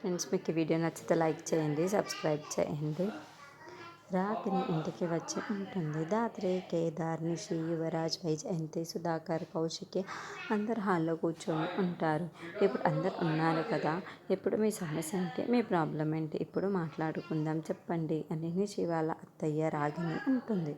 Friends మీకు ఈ video నచ్చితే లైక్ చేయండి సబ్స్క్రైబ్ చేయండి. రాత్రి ఇంటికి వచ్చి ఉంటుంది. దాత్రి కేదార్ నిషి యువరాజ్ వైజయంతి సుధాకర్ కౌశికి అందరు హాల్లో కూర్చొని ఉంటారు. ఇప్పుడు అందరు ఉన్నారు కదా. ఇప్పుడు మీ సమస్య ఏంటి మీ ప్రాబ్లం ఏంటి? ఇప్పుడు మాట్లాడుకుందాం చెప్పండి అని శివాల అత్తయ్య రాగిని ఉంటుంది.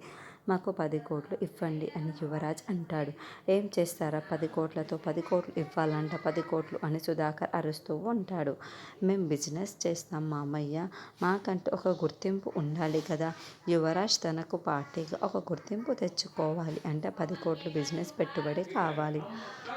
మాకు పది కోట్లు ఇవ్వండి అని యువరాజ్ అంటాడు. ఏం చేస్తారా? పది కోట్లతో పది కోట్లు ఇవ్వాలంట పది కోట్లు అని సుధాకర్ అరుస్తూ ఉంటాడు. మేము బిజినెస్ చేస్తాం మామయ్య. మాకంటూ ఒక గుర్తింపు ఉండాలి కదా. యువరాజ్ తనకు పార్టీగా ఒక గుర్తింపు తెచ్చుకోవాలి అంటే పది కోట్లు బిజినెస్ పెట్టుబడి కావాలి.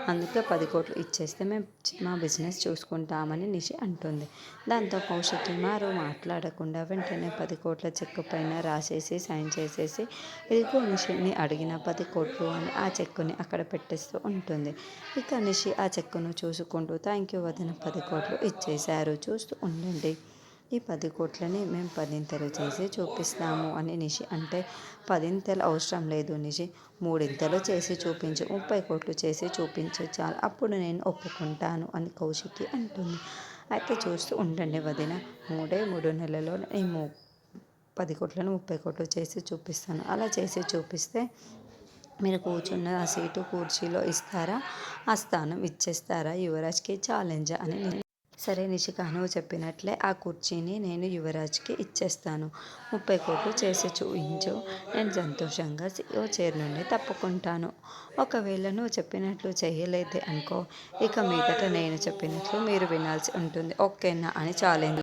అందుకే పది కోట్లు ఇచ్చేస్తే మేము మా బిజినెస్ చూసుకుంటామని నిషి అంటుంది. దాంతో కౌశిక్ మారు మాట్లాడకుండా వెంటనే పది కోట్ల చెక్కు పైన రాసేసి సైన్ చేసేసి ఇదిగో నిషిని అడిగిన పది కోట్లు అని ఆ చెక్కుని అక్కడ పెట్టేస్తూ ఉంటుంది. ఇక నిషి ఆ చెక్కును చూసుకుంటూ థ్యాంక్ యూ వదిన పది కోట్లు ఇచ్చేశారు. చూస్తూ ఉండండి. ఈ పది కోట్లని మేము పదింతలు చేసి చూపిస్తాము అని నిషి అంటే పదింతలు అవసరం లేదు నిషి. మూడింతలు చేసి చూపించు. ముప్పై కోట్లు చేసి చూపించు చాలు. అప్పుడు నేను ఒప్పుకుంటాను అని కౌశికి అంటుంది. అయితే చూస్తూ ఉండండి వదిన మూడే మూడు నెలల్లో నేను పది కోట్లను ముప్పై కోట్లు చేసి చూపిస్తాను. అలా చేసి చూపిస్తే మీరు కూర్చున్న ఆ సీటు కుర్చీలో ఇస్తారా? ఆ స్థానం ఇచ్చేస్తారా? యువరాజ్కి ఛాలెంజ్ అని నేను సరే నిషిక నువ్వు చెప్పినట్లే ఆ కుర్చీని నేను యువరాజ్కి ఇచ్చేస్తాను. ముప్పై కోట్లు చేసి చూపించు. నేను సంతోషంగా సీఓ చైర్ నుండి తప్పుకుంటాను. ఒకవేళ నువ్వు చెప్పినట్లు చేయలేదే అనుకో ఇక మీదట నేను చెప్పినట్లు మీరు వినాల్సి ఉంటుంది. ఓకేనా? అని ఛాలెంజ్